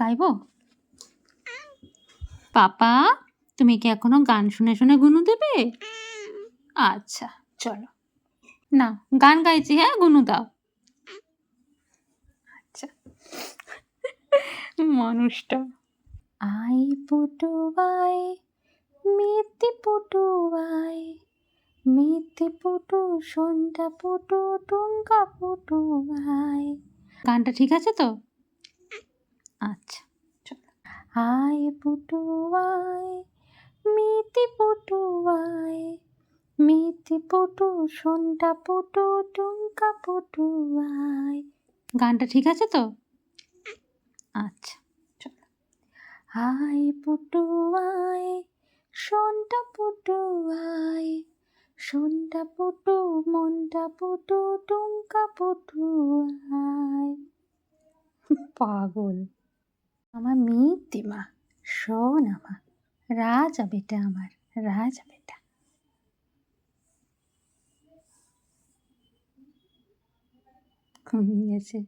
গাইব? পাপা, তুমি কি এখনও গান শুনে শুনে গুনু দেবে? আচ্ছা চলো। না, গান গাইছি হ্যাঁ গুনু দাও। আচ্ছা। মানুষটা। I Putu I Miti Putu I Miti Putu, Sandhya Putu টুঙ্কা Putu I গানটা ঠিক আছে তো? আচ্ছা চলো। I Putu Miti Putu Miti Putu Sandhya Putu টুঙ্কা Putu I গানটা ঠিক আছে তো? আচ্ছা চলো। আই পুটু আই সন্ধ্যা পুটু পুটু, মনটা পুটু টুঙ্কা পুটু পাগল। আমার মিত্তিমা শোন আমার রাজা বেটা আমার রাজা বেটা। ঘুমিয়েছে।